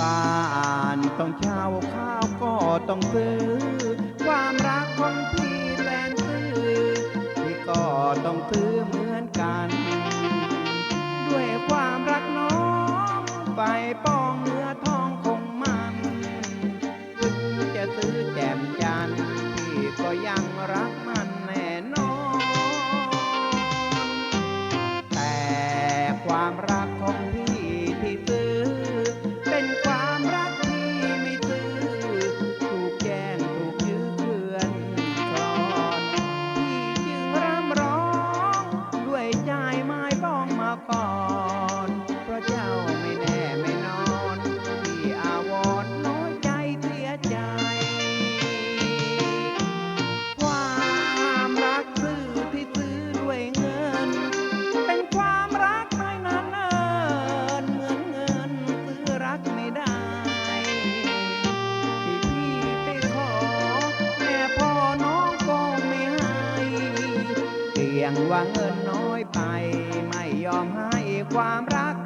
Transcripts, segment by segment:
บ้าน ต้องเช่าข้าวก็ต้องซื้อ ยงว่าเงินน้อยไป ไม่ยอมให้ความรัก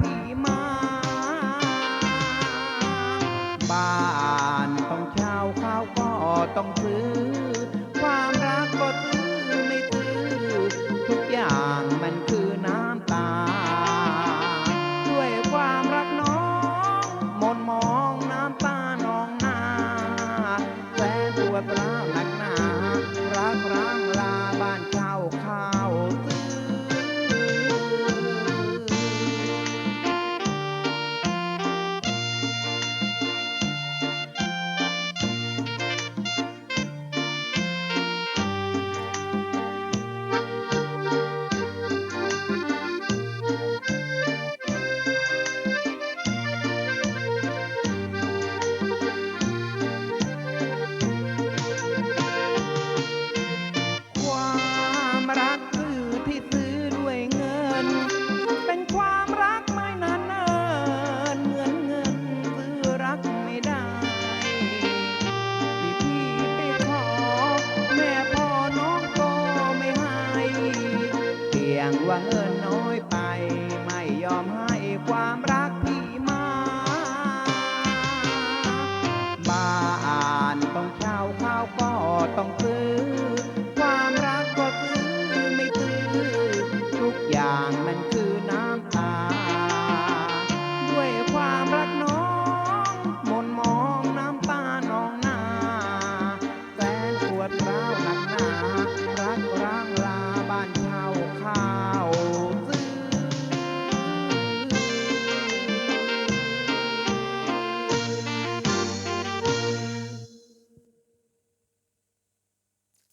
ว่าเงินน้อยไป ไม่ยอมให้ความรักพี่มา บ้านต้องเช่าข้าวก็ต้องซื้อ